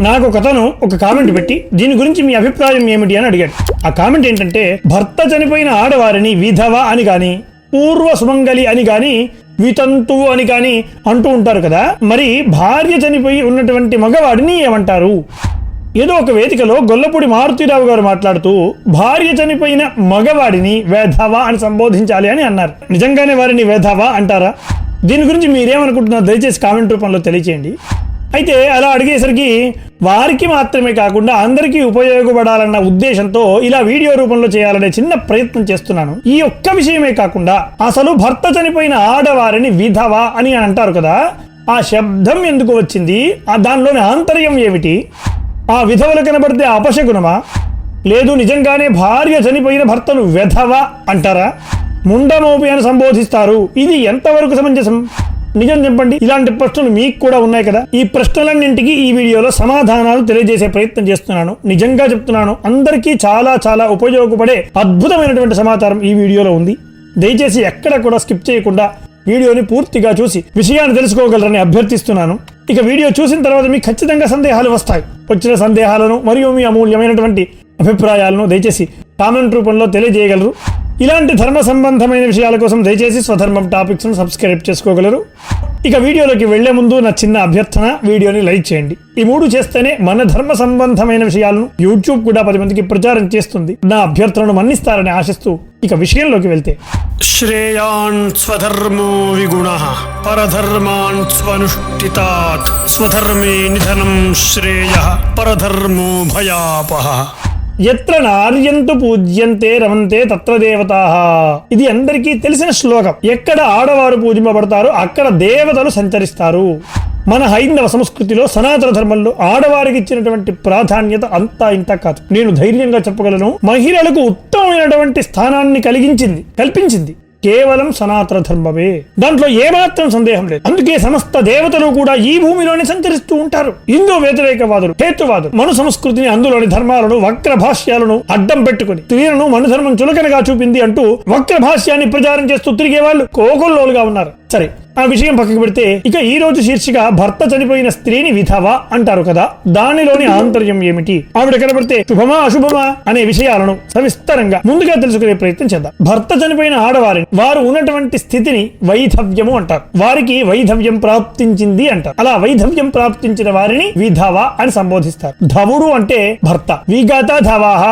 నాకు ఒక అతను ఒక కామెంట్ పెట్టి దీని గురించి మీ అభిప్రాయం ఏమిటి? అని అడిగాడు. ఆ కామెంట్ ఏంటంటే భర్త చనిపోయిన ఆడవారిని విధవ అని గాని పూర్వ సుమంగలి అని గాని వితంతువు అని గాని అంటూ ఉంటారు కదా మరి భార్య చనిపోయి ఉన్నటువంటి మగవాడిని ఏమంటారు? ఏదో ఒక వేదికలో గొల్లపూడి మారుతీరావు గారు మాట్లాడుతూ భార్య చనిపోయిన మగవాడిని వేధవా అని సంబోధించాలి అని అన్నారు. నిజంగానే వారిని వేధవా అంటారా? దీని గురించి మీరేమనుకుంటున్నారు దయచేసి కామెంట్ రూపంలో తెలియచేయండి. అయితే అలా అడిగేసరికి వారికి మాత్రమే కాకుండా అందరికీ ఉపయోగపడాలన్న ఉద్దేశంతో ఇలా వీడియో రూపంలో చేయాలనే చిన్న ప్రయత్నం చేస్తున్నాను. ఈ ఒక్క విషయమే కాకుండా అసలు భర్త చనిపోయిన ఆడవారిని విధవ అని అంటారు కదా ఆ శబ్దం ఎందుకు వచ్చింది? ఆ దానిలోని ఆంతర్యం ఏమిటి? ఆ విధవలు కనబడితే అపశకునమా లేదు నిజంగానే భార్య చనిపోయిన భర్తను వెధవ అంటారా? ముండమోపి అని సంబోధిస్తారు. ఇది ఎంతవరకు సమంజసం? నిజం చెప్పండి. ఇలాంటి ప్రశ్నలు మీకు కూడా ఉన్నాయి కదా? ఈ ప్రశ్నలన్నింటికి ఈ వీడియోలో సమాధానాలు తెలియజేసే ప్రయత్నం చేస్తున్నాను. నిజంగా చెప్తున్నాను. అందరికీ చాలా చాలా ఉపయోగపడే అద్భుతమైనటువంటి సమాచారం ఈ వీడియోలో ఉంది. దయచేసి ఎక్కడ కూడా స్కిప్ చేయకుండా వీడియోని పూర్తిగా చూసి విషయాన్ని తెలుసుకోగలరని అభ్యర్థిస్తున్నాను. ఇక వీడియో చూసిన తర్వాత మీకు ఖచ్చితంగా సందేహాలు వస్తాయి. వచ్చిన సందేహాలను మరియు మీ అమూల్యమైనటువంటి అభిప్రాయాలను దయచేసి కామెంట్ రూపంలో తెలియజేయగలరు. ఇలాంటి ధర్మ సంబంధమైన విషయాల కోసం దయచేసి స్వధర్మం టాపిక్స్ను సబ్స్క్రైబ్ చేసుకోగలరు. ఇక వీడియోలోకి వెళ్ళే ముందు నా చిన్న అభ్యర్థన వీడియోని లైక్ చేయండి. ఈ మూడు చేస్తేనే మన ధర్మ సంబంధమైన విషయాలను యూట్యూబ్ కూడా పది మందికి ప్రచారం చేస్తుంది. నా అభ్యర్థనను మన్నిస్తారని ఆశిస్తూ ఇక విషయంలోకి వెళ్తే. శ్రేయాన్ స్వధర్మో విగుణ పరధర్మాన్ స్వనుష్ఠితాత్ స్వధర్మే నిధనం శ్రేయ పరధర్మో భయాపహ ఎత్ర నార్యంతు పూజ్యంతే రమంతే తత్ర దేవతా. ఇది అందరికీ తెలిసిన శ్లోకం. ఎక్కడ ఆడవారు పూజింపబడతారో అక్కడ దేవతలు సంచరిస్తారు. మన హైందవ సంస్కృతిలో సనాతన ధర్మంలో ఆడవారికి ఇచ్చినటువంటి ప్రాధాన్యత అంతా ఇంత కాదు. నేను ధైర్యంగా చెప్పగలను మహిళలకు ఉత్తమమైనటువంటి స్థానాన్ని కలిగించింది కల్పించింది. కేవలం సనాతన ధర్మమే. దాంట్లో ఏమాత్రం సందేహం లేదు. అందుకే సమస్త దేవతలు కూడా ఈ భూమిలోనే సంచరిస్తూ ఉంటారు. హిందూ వ్యతిరేకవాదులు హేతువాదులు మను సంస్కృతిని అందులోని ధర్మాలను వక్ర భాష్యాలను అడ్డం పెట్టుకుని స్త్రీలను మను ధర్మం చులకనగా చూపింది అంటూ వక్ర భాష్యాన్ని ప్రచారం చేస్తూ తిరిగే వాళ్ళు కోకొల్లోలుగా ఉన్నారు. సరే ఆ విషయం పక్కకు పెడితే ఇక ఈ రోజు శీర్షిక భర్త చనిపోయిన స్త్రీని విధవ అంటారు కదా. దానిలోని ఆంతర్యం ఏమిటి? ఆవిడ కనబడితే శుభమా అశుభమా? అనే విషయాలను సవిస్తరంగా ముందుగా తెలుసుకునే ప్రయత్నం చేద్దాం. భర్త చనిపోయిన ఆడవారిని వారు ఉన్నటువంటి స్థితిని వైధవ్యము అంటారు. వారికి వైధవ్యం ప్రాప్తించింది అంటారు. అలా వైధవ్యం ప్రాప్తించిన వారిని విధవ అని సంబోధిస్తారు. ధవుడు అంటే భర్త. విగత ధవహ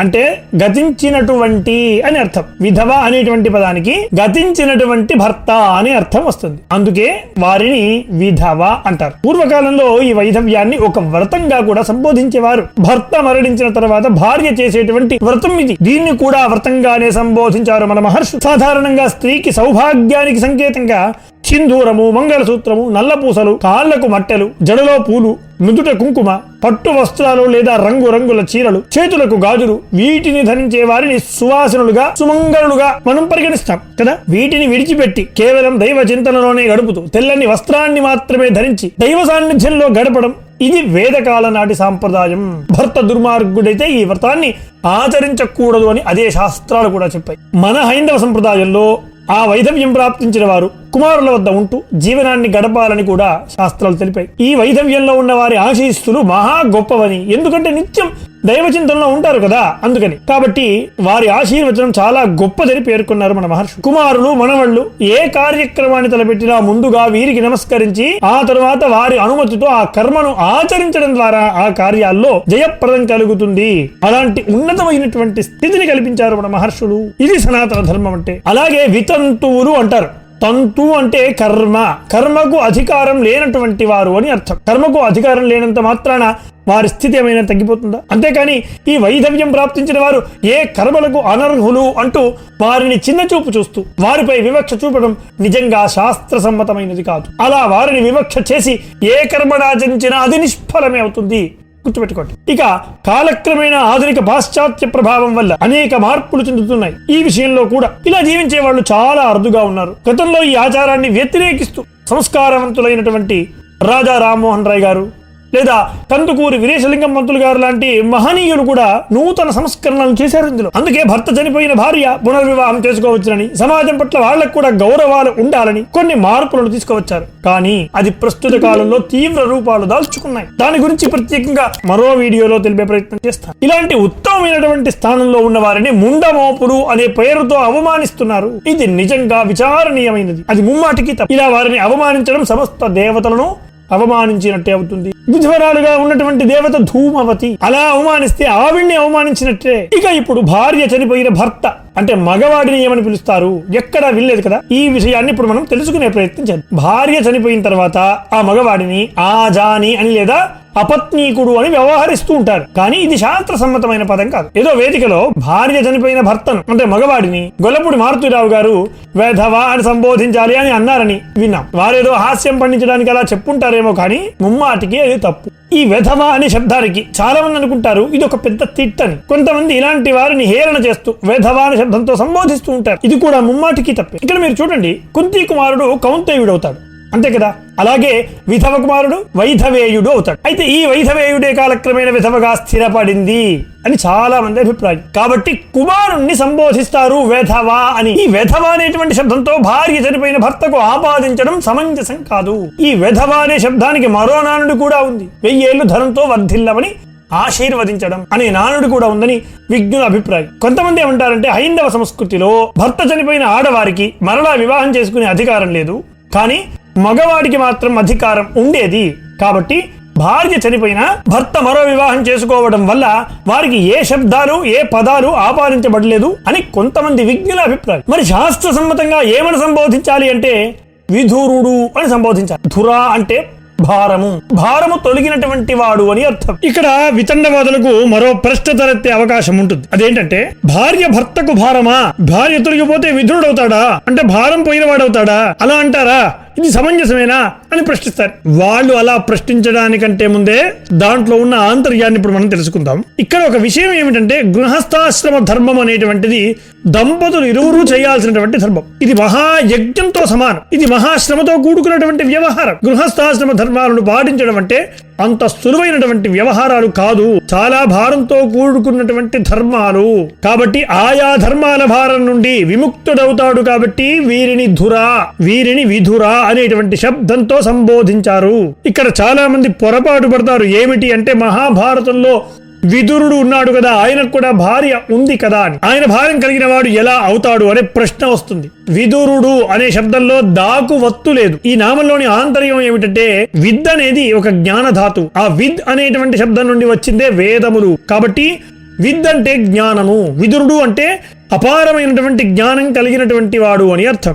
అంటే గతించినటువంటి అని అర్థం. విధవ అనేటువంటి పదానికి గతించినటువంటి భర్త అనే అర్థం వస్తుంది. అందుకే వారిని విధవ అంటారు. పూర్వకాలంలో ఈ వైధవ్యాన్ని ఒక వ్రతంగా కూడా సంబోధించేవారు. భర్త మరణించిన తర్వాత భార్య చేసేటువంటి వ్రతం ఇది. దీన్ని కూడా వ్రతంగానే సంబోధించారు మన మహర్షి. సాధారణంగా స్త్రీకి సౌభాగ్యానికి సంకేతంగా సింధూరము మంగళసూత్రము నల్లపూసలు కాళ్ళకు మట్టెలు జడలో పూలు నుదుట కుంకుమ పట్టు వస్త్రాలు లేదా రంగు రంగుల చీరలు చేతులకు గాజులు వీటిని ధరించే వారిని సువాసనులుగా సుమంగళులుగా మనం పరిగణిస్తాం కదా? వీటిని విడిచిపెట్టి కేవలం దైవ చింతనలోనే గడుపుతూ తెల్లని వస్త్రాన్ని మాత్రమే ధరించి దైవ సాన్నిధ్యంలో గడపడం ఇది వేదకాల నాటి సాంప్రదాయం. భర్త దుర్మార్గుడైతే ఈ వ్రతాన్ని ఆచరించకూడదు అని అదే శాస్త్రాలు కూడా చెప్పాయి. మన హైందవ సంప్రదాయంలో ఆ వైధవ్యం ప్రాప్తించిన వారు కుమారుల వద్ద ఉంటూ జీవనాన్ని గడపాలని కూడా శాస్త్రాలు తెలిపాయి. ఈ వైధవ్యంలో ఉన్న వారి ఆశీస్సులు మహా గొప్పవని. ఎందుకంటే నిత్యం దైవ చింతనలో ఉంటారు కదా అందుకని. కాబట్టి వారి ఆశీర్వచనం చాలా గొప్పదని పేర్కొన్నారు మన మహర్షి. కుమారులు మనవళ్ళు ఏ కార్యక్రమాన్ని తలపెట్టినా ముందుగా వీరికి నమస్కరించి ఆ తరువాత వారి అనుమతితో ఆ కర్మను ఆచరించడం ద్వారా ఆ కార్యాల్లో జయప్రదం కలుగుతుంది. అలాంటి ఉన్నతమైనటువంటి స్థితిని కల్పించారు మన మహర్షులు. ఇది సనాతన ధర్మం అంటే. అలాగే వితంతువులు అంటారు. తంతు అంటే కర్మ. కర్మకు అధికారం లేనటువంటి వారు అని అర్థం. కర్మకు అధికారం లేనంత మాత్రాన వారి స్థితి ఏమైనా తగ్గిపోతుందా? అంతేకాని ఈ వైధవ్యం ప్రాప్తించిన వారు ఏ కర్మలకు అనర్హులు అంటూ వారిని చిన్న చూపు చూస్తూ వారిపై వివక్ష చూపడం నిజంగా శాస్త్ర సమ్మతమైనది కాదు. అలా వారిని వివక్ష చేసి ఏ కర్మనాచరించినా అది నిష్ఫలమే అవుతుంది. గుర్తుపెట్టుకోండి. ఇక కాలక్రమేణా ఆధునిక పాశ్చాత్య ప్రభావం వల్ల అనేక మార్పులు చెందుతున్నాయి. ఈ విషయంలో కూడా ఇలా జీవించే వాళ్ళు చాలా అరుదుగా ఉన్నారు. గతంలో ఈ ఆచారాన్ని వ్యతిరేకిస్తూ సంస్కారవంతులైనటువంటి రాజా రామ్మోహన్ రాయ్ గారు లేదా కందుకూరి వీరేశలింగం మంతులు గారు లాంటి మహనీయులు కూడా నూతన సంస్కరణలు చేశారు ఇందులో. అందుకే భర్త చనిపోయిన భార్య పునర్వివాహం చేసుకోవచ్చునని సమాజం పట్ల వాళ్ళకు కూడా గౌరవాలు ఉండాలని కొన్ని మార్పులను తీసుకువచ్చారు. కానీ అది ప్రస్తుత కాలంలో తీవ్ర రూపాలు దాల్చుకున్నాయి. దాని గురించి ప్రత్యేకంగా మరో వీడియోలో తెలిపే ప్రయత్నం చేస్తాను. ఇలాంటి ఉత్తమమైనటువంటి స్థానంలో ఉన్న వారిని ముండమోపుడు అనే పేరుతో అవమానిస్తున్నారు. ఇది నిజంగా విచారణీయమైనది. అది ముమ్మాటికి ఇలా వారిని అవమానించడం సమస్త దేవతలను అవమానించినట్టే అవుతుంది. విధ్వరాలుగా ఉన్నటువంటి దేవత ధూమవతి. అలా అవమానిస్తే ఆవిడ్ని అవమానించినట్టే. ఇక ఇప్పుడు భార్య చనిపోయిన భర్త అంటే మగవాడిని ఏమని పిలుస్తారు? ఎక్కడా వినలేదు కదా? ఈ విషయాన్ని ఇప్పుడు మనం తెలుసుకునే ప్రయత్నం చేద్దాం. భార్య చనిపోయిన తర్వాత ఆ మగవాడిని ఆజాని అని లేదా అపత్నీకుడు అని వ్యవహరిస్తూ ఉంటారు. కానీ ఇది శాస్త్ర సమ్మతమైన పదం కాదు. ఏదో వేదికలో భార్య చనిపోయిన భర్తను అంటే మగవాడిని గొల్లపూడి మారుతిరావు గారు వేధవా అని సంబోధించాలి అని అన్నారని విన్నాం. వారేదో హాస్యం పండించడానికి అలా చెప్పుంటారేమో కానీ ముమ్మాటికి అది తప్పు. ఈ వెధవ అనే శబ్దానికి చాలా మంది అనుకుంటారు ఇది ఒక పెద్ద తిట్టని. కొంతమంది ఇలాంటి వారిని హేరణ చేస్తూ వెధవ అనే శబ్దంతో సంబోధిస్తూ ఉంటారు. ఇది కూడా ముమ్మాటికి తప్పే. ఇక్కడ మీరు చూడండి కుంతి కుమారుడు కౌంతేయుడు అవుతాడు అంతే కదా? అలాగే విధవ కుమారుడు వైధవేయుడు అవుతాడు. అయితే ఈ వైధవేయుడే కాలక్రమేణ విధవగా స్థిరపడింది అని చాలా మంది అభిప్రాయం. కాబట్టి కుమారుణ్ణి సంబోధిస్తారు వెధవ అని. ఈ వెధవ అనేటువంటి శబ్దంతో భార్య చనిపోయిన భర్తకు ఆపాదించడం సమంజసం కాదు. ఈ వెధవ అనే శబ్దానికి మరో నానుడు కూడా ఉంది. వెయ్యేళ్ళు ధనంతో వర్ధిల్లమని ఆశీర్వదించడం అనే నానుడు కూడా ఉందని విజ్ఞుల అభిప్రాయం. కొంతమంది ఏమంటారంటే హైందవ సంస్కృతిలో భర్త చనిపోయిన ఆడవారికి మరలా వివాహం చేసుకునే అధికారం లేదు. కానీ మగవాడికి మాత్రం అధికారం ఉండేది. కాబట్టి భార్య చనిపోయినా భర్త మరో వివాహం చేసుకోవడం వల్ల వారికి ఏ శబ్దాలు ఏ పదాలు ఆపాదించబడలేదు అని కొంతమంది విజ్ఞుల అభిప్రాయం. మరి శాస్త్ర సమ్మతంగా ఏమని సంబోధించాలి అంటే విధురుడు అని సంబోధించాలి. ధురా అంటే భారము. భారము తొలగినటువంటి వాడు అని అర్థం. ఇక్కడ వితండవాదులకు మరో ప్రశ్న తలెత్తే అవకాశం ఉంటుంది. అదేంటంటే భార్య భర్తకు భారమా? భార్య తొలగిపోతే విధుడు అవుతాడా అంటే భారం పోయిన వాడవుతాడా అలా అంటారా? ఇది సమంజసమేనా అని ప్రశ్నిస్తారు. వాళ్ళు అలా ప్రశ్నించడానికంటే ముందే దాంట్లో ఉన్న ఆంతర్యాన్ని ఇప్పుడు మనం తెలుసుకుందాం. ఇక్కడ ఒక విషయం ఏమిటంటే గృహస్థాశ్రమ ధర్మం అనేటువంటిది దంపతులు ఇరువురు చేయాల్సినటువంటి ధర్మం. ఇది మహాయజ్ఞంతో సమానం. ఇది మహాశ్రమతో కూడుకున్నటువంటి వ్యవహారం. గృహస్థాశ్రమ ధర్మాలను పాటించడం అంటే అంత సులువైనటువంటి వ్యవహారాలు కాదు. చాలా భారంతో కూడుకున్నటువంటి ధర్మాలు. కాబట్టి ఆయా ధర్మాల భారం నుండి విముక్తుడవుతాడు కాబట్టి వీరిని ధురా వీరిని విధురా అనేటువంటి శబ్దంతో సంబోధించారు. ఇక్కడ చాలా మంది పొరపాటు పడతారు. ఏమిటి అంటే మహాభారతంలో విదురుడు ఉన్నాడు కదా ఆయనకు కూడా భార్య ఉంది కదా అని. ఆయన భార్యం కలిగిన వాడు ఎలా అవుతాడు అనే ప్రశ్న వస్తుంది. విదురుడు అనే శబ్దంలో దాకు వత్తు లేదు. ఈ నామంలోని ఆంతర్యం ఏమిటంటే విద్ అనేది ఒక జ్ఞానధాతు ఆ విద్ అనేటువంటి శబ్దం నుండి వచ్చిందే వేదములు. కాబట్టి విద్ అంటే జ్ఞానము విదురుడు అంటే అపారమైనటువంటి జ్ఞానం కలిగినటువంటి వాడు అని అర్థం.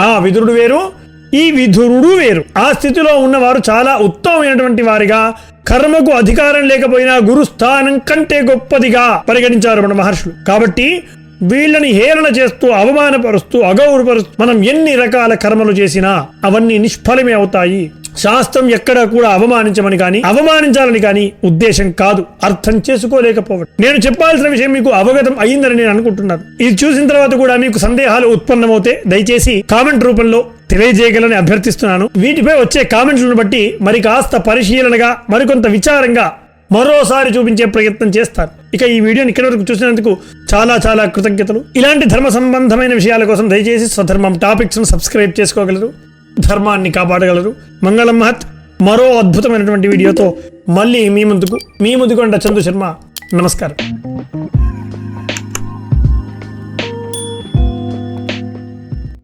ఆ విదురుడు వేరు ఈ విధురుడు వేరు. ఆ స్థితిలో ఉన్నవారు చాలా ఉత్తమమైనటువంటి వారిగా కర్మకు అధికారం లేకపోయినా గురుస్థానం కంటే గొప్పదిగా పరిగణించారు మన మహర్షులు. కాబట్టి వీళ్ళని హేళన చేస్తూ అవమానపరుస్తూ అగౌరవపరుస్తూ మనం ఎన్ని రకాల కర్మలు చేసినా అవన్నీ నిష్ఫలమే అవుతాయి. శాస్త్రం ఎక్కడా కూడా అవమానించమని కానీ అవమానించాలని కానీ ఉద్దేశం కాదు. అర్థం చేసుకోలేకపోవడం. నేను చెప్పాల్సిన విషయం మీకు అవగతం అయిందని నేను అనుకుంటున్నాను. ఇది చూసిన తర్వాత కూడా మీకు సందేహాలు ఉత్పన్నమవుతే దయచేసి కామెంట్ రూపంలో తెలియజేయగలని అభ్యర్థిస్తున్నాను. వీటిపై వచ్చే కామెంట్లను బట్టి మరి కాస్త పరిశీలనగా మరికొంత విచారంగా మరోసారి చూపించే ప్రయత్నం చేస్తాను. ఇక ఈ వీడియోని ఇక్కడి వరకు చూసినందుకు చాలా చాలా కృతజ్ఞతలు. ఇలాంటి ధర్మ సంబంధమైన విషయాల కోసం దయచేసి స్వధర్మం టాపిక్స్ను సబ్స్క్రైబ్ చేసుకోగలరు ధర్మాన్ని కాపాడగలరు. మంగళం మహత్. మరో అద్భుతమైనటువంటి వీడియోతో మళ్ళీ మీ ముందుకు మీ ముందుకొండ చందు శర్మ. నమస్కారం.